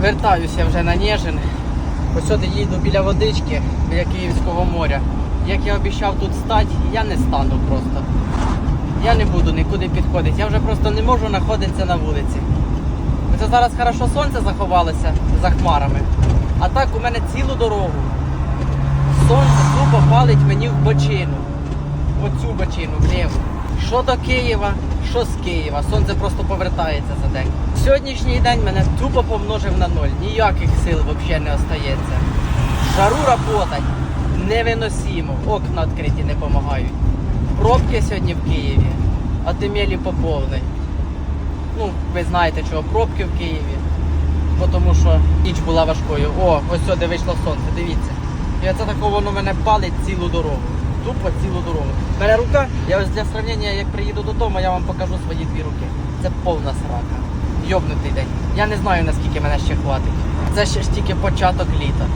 вертаюся вже на Нежин. Ось сюди їду біля водички, біля Київського моря. Як я обіцяв тут стати, я не стану просто. Я не буду нікуди підходити. Я вже просто не можу знаходитися на вулиці. Це зараз хорошо сонце заховалося за хмарами. А так у мене цілу дорогу. Сонце тупо палить мені в бочину. Оцю бочину, вліво. Що до Києва, що з Києва. Сонце просто повертається за день. Сьогоднішній день мене тупо помножив на ноль. Ніяких сил взагалі не остається. Жару работать невиносимо. Окна відкриті не допомагають. Пробки сьогодні в Києві. Отимелі по повній. Ну, ви знаєте, чого пробки в Києві. Тому що ніч була важкою. О, ось сюди вийшло сонце, дивіться. І оце тако воно мене палить цілу дорогу. Тупо цілу дорогу. Мене рука, я ось для сравнення, як приїду додому, я вам покажу свої дві руки. Це повна срака. Йобнутий день. Я не знаю наскільки мене ще хватить. Це ще ж тільки початок літа.